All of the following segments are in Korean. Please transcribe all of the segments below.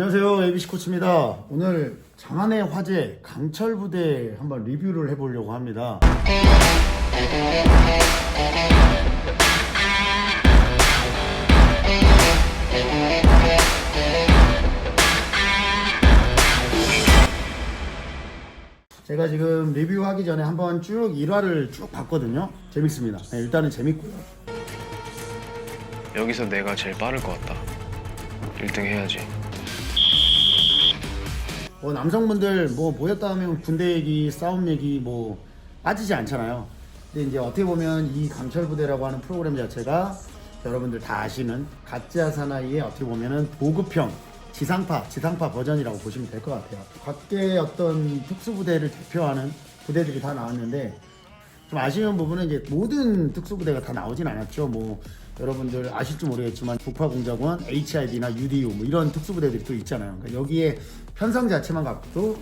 안녕하세요. ABC 코치입니다. 오늘 장안의 화재 강철 부대 한번 리뷰를 해보려고 합니다. 제가 지금 리뷰하기 전에 한번 쭉 일화를 쭉 봤거든요. 재밌습니다. 네, 일단은 재밌고요. 여기서 내가 제일 빠를 것 같다. 1등 해야지. 뭐 남성분들 뭐 모였다 하면 군대 얘기, 싸움 얘기 뭐 빠지지 않잖아요. 근데 이제 어떻게 보면 이 강철 부대라고 하는 프로그램 자체가 여러분들 다 아시는 가짜 사나이의 어떻게 보면은 보급형 지상파, 지상파 버전이라고 보시면 될 것 같아요. 각계 어떤 특수부대를 대표하는 부대들이 다 나왔는데 좀 아쉬운 부분은 이제 모든 특수부대가 다 나오진 않았죠. 뭐 여러분들 아실지 모르겠지만 북파공작원, HID나 UDU 뭐 이런 특수부대들이 또 있잖아요. 그러니까 여기에 편성 자체만 갖고도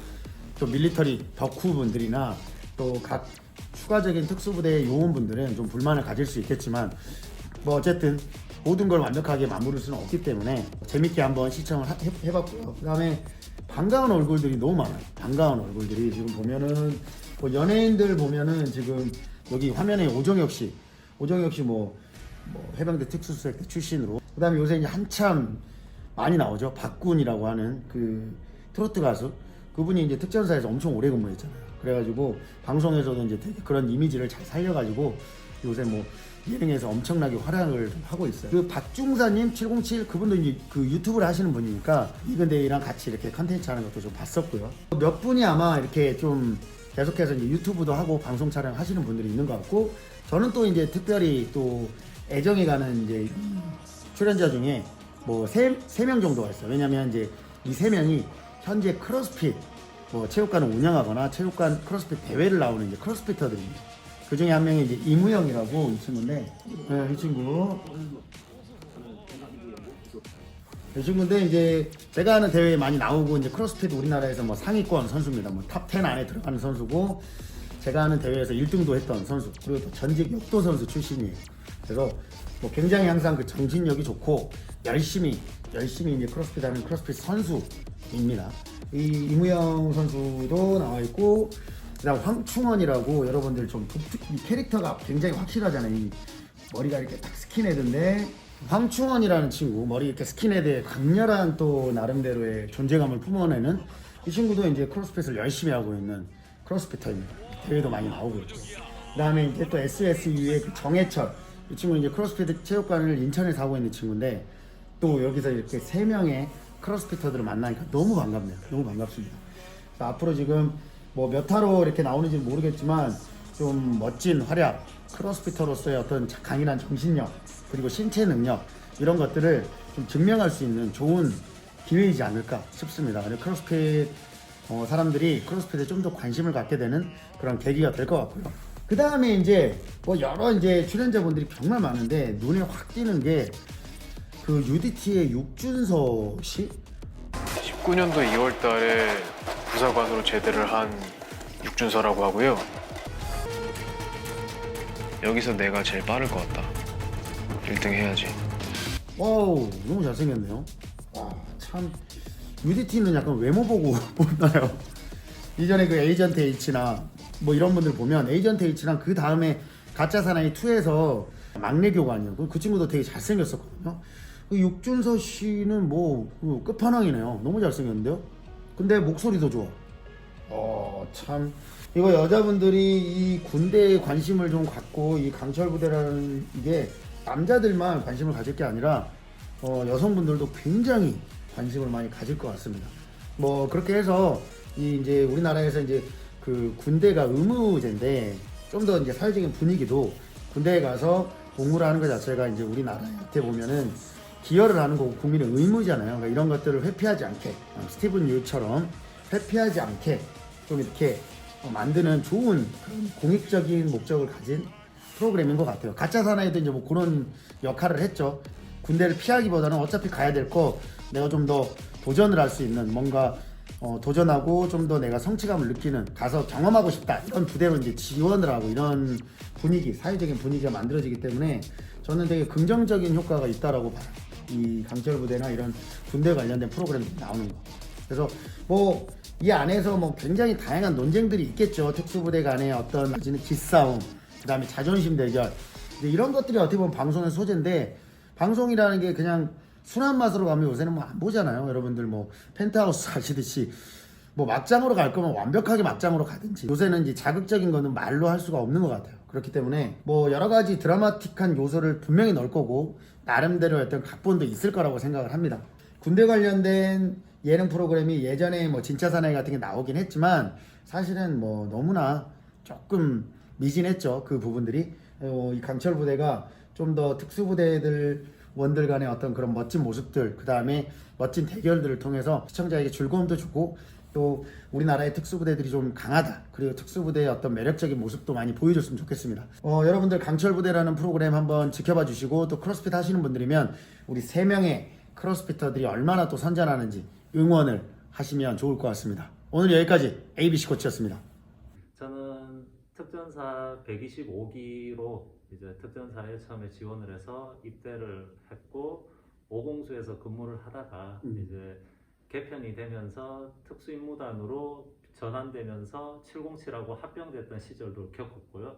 또 밀리터리 덕후 분들이나 또 각 추가적인 특수부대의 요원분들은 좀 불만을 가질 수 있겠지만 뭐 어쨌든 모든 걸 완벽하게 마무릴 수는 없기 때문에 재밌게 한번 시청을 하- 해- 해봤고요. 그 다음에 반가운 얼굴들이 너무 많아요. 반가운 얼굴들이 지금 보면은 뭐 연예인들 보면은 지금 여기 화면에 오정혁 씨, 오정혁 씨뭐 뭐 해병대 특수수색대 출신으로 그다음에 요새 이제 한참 많이 나오죠. 박군이라고 하는 그 트로트 가수 그분이 이제 특전사에서 엄청 오래 근무했잖아요. 그래가지고 방송에서도 이제 되게 그런 이미지를 잘 살려가지고 요새 뭐 예능에서 엄청나게 활약을 좀 하고 있어요. 그 박중사님 707 그분도 이제 그 유튜브를 하시는 분이니까 이근대이랑 같이 이렇게 컨텐츠 하는 것도 좀 봤었고요. 몇 분이 아마 이렇게 좀 계속해서 이제 유튜브도 하고 방송 촬영 하시는 분들이 있는 것 같고 저는 또 이제 특별히 또 애정이 가는 이제 이 출연자 중에 뭐 세 세 명 정도가 있어요. 왜냐면 이제 이 세 명이 현재 크로스핏 뭐 체육관을 운영하거나 체육관 크로스핏 대회를 나오는 이제 크로스피터들입니다. 그 중에 한 명이 이제 이무영이라고 이 친구인데, 네, 이 친구. 이 친구인데 이제 제가 하는 대회에 많이 나오고 이제 크로스핏 우리나라에서 뭐 상위권 선수입니다. 뭐 탑 10 안에 들어가는 선수고 제가 하는 대회에서 1등도 했던 선수 그리고 또 전직 역도 선수 출신이에요. 그래서 뭐 굉장히 항상 그 정신력이 좋고 열심히 열심히 이제 크로스핏 하는 크로스핏 선수입니다. 이 이무영 선수도 나와 있고 그다음 황충원이라고 여러분들 좀 독특 이 캐릭터가 굉장히 확실하잖아요. 이 머리가 이렇게 딱 스킨헤드인데 황충원이라는 친구 머리 이렇게 스킨헤드에 강렬한 또 나름대로의 존재감을 뿜어내는 이 친구도 이제 크로스핏을 열심히 하고 있는 크로스피터입니다. 대회도 많이 나오고 있고 그다음에 이제 또 SSU의 그 정해철 이 친구는 이제 크로스핏 체육관을 인천에서 하고 있는 친구인데 또 여기서 이렇게 세 명의 크로스피터들을 만나니까 너무 반갑네요. 너무 반갑습니다. 앞으로 지금 뭐 몇 타로 이렇게 나오는지 는 모르겠지만 좀 멋진 활약, 크로스피터로서의 어떤 강인한 정신력 그리고 신체 능력 이런 것들을 좀 증명할 수 있는 좋은 기회이지 않을까 싶습니다. 크로스핏 어, 사람들이 크로스핏에 좀 더 관심을 갖게 되는 그런 계기가 될 것 같고요. 그 다음에 이제 뭐 여러 이제 출연자분들이 정말 많은데 눈에 확 띄는 게 그 UDT의 육준서 씨 19년도 2월 달에 부사관으로 제대를 한 육준서라고 하고요. 여기서 내가 제일 빠를 것 같다. 1등 해야지. 와우 너무 잘생겼네요. 와 참 UDT는 약간 외모 보고 보나요? 이전에 그 에이전트 H나 뭐 이런 분들 보면 에이전트 H랑 그 다음에 가짜 사나이 2에서 막내 교관이었고 그 친구도 되게 잘생겼었거든요. 그 육준서 씨는 뭐그 끝판왕이네요. 너무 잘생겼는데요. 근데 목소리도 좋아. 어, 참. 이거 여자분들이 이 군대에 관심을 좀 갖고 이 강철 부대라는 이게 남자들만 관심을 가질 게 아니라 어, 여성분들도 굉장히 관심을 많이 가질 것 같습니다. 뭐 그렇게 해서 이 이제 우리나라에서 이제 그 군대가 의무제인데 좀 더 이제 사회적인 분위기도 군대에 가서 복무를 하는 것 자체가 이제 우리나라에 어떻게 보면은 기여를 하는 거고 국민의 의무잖아요. 그러니까 이런 것들을 회피하지 않게 어, 스티븐 유처럼 회피하지 않게 좀 이렇게 어, 만드는 좋은 그런 공익적인 목적을 가진 프로그램인 것 같아요. 가짜 사나이도 이제 뭐 그런 역할을 했죠. 군대를 피하기보다는 어차피 가야 될 거 내가 좀 더 도전을 할 수 있는 뭔가 어, 도전하고 좀 더 내가 성취감을 느끼는 가서 경험하고 싶다 이런 부대로 이제 지원을 하고 이런 분위기 사회적인 분위기가 만들어지기 때문에 저는 되게 긍정적인 효과가 있다라고 봐요. 이 강철 부대나 이런 군대 관련된 프로그램이 나오는 거. 그래서 뭐 이 안에서 뭐 굉장히 다양한 논쟁들이 있겠죠. 특수부대 간의 어떤 기싸움, 그 다음에 자존심 대결. 이런 것들이 어떻게 보면 방송의 소재인데 방송이라는 게 그냥 순한 맛으로 가면 요새는 뭐 안 보잖아요. 여러분들 뭐 펜트하우스 하시듯이 뭐 막장으로 갈 거면 완벽하게 막장으로 가든지 요새는 이제 자극적인 거는 말로 할 수가 없는 것 같아요. 그렇기 때문에 뭐 여러 가지 드라마틱한 요소를 분명히 넣을 거고 나름대로 어떤 각본도 있을 거라고 생각을 합니다. 군대 관련된 예능 프로그램이 예전에 뭐 진짜 사나이 같은 게 나오긴 했지만 사실은 뭐 너무나 조금 미진했죠 그 부분들이 어, 이 강철 부대가 좀 더 특수 부대들 원들 간의 어떤 그런 멋진 모습들 그 다음에 멋진 대결들을 통해서 시청자에게 즐거움도 주고 또 우리나라의 특수부대들이 좀 강하다. 그리고 특수부대의 어떤 매력적인 모습도 많이 보여줬으면 좋겠습니다. 어, 여러분들 강철부대라는 프로그램 한번 지켜봐 주시고 또 크로스핏 하시는 분들이면 우리 세 명의 크로스피터들이 얼마나 또 선전하는지 응원을 하시면 좋을 것 같습니다. 오늘 여기까지 ABC 코치였습니다. 저는 특전사 125기로 이제 특전사에 처음에 지원을 해서 입대를 했고 오공수에서 근무를 하다가 음. 이제 개편이 되면서 특수임무단으로 전환되면서 707하고 합병됐던 시절도 겪었고요.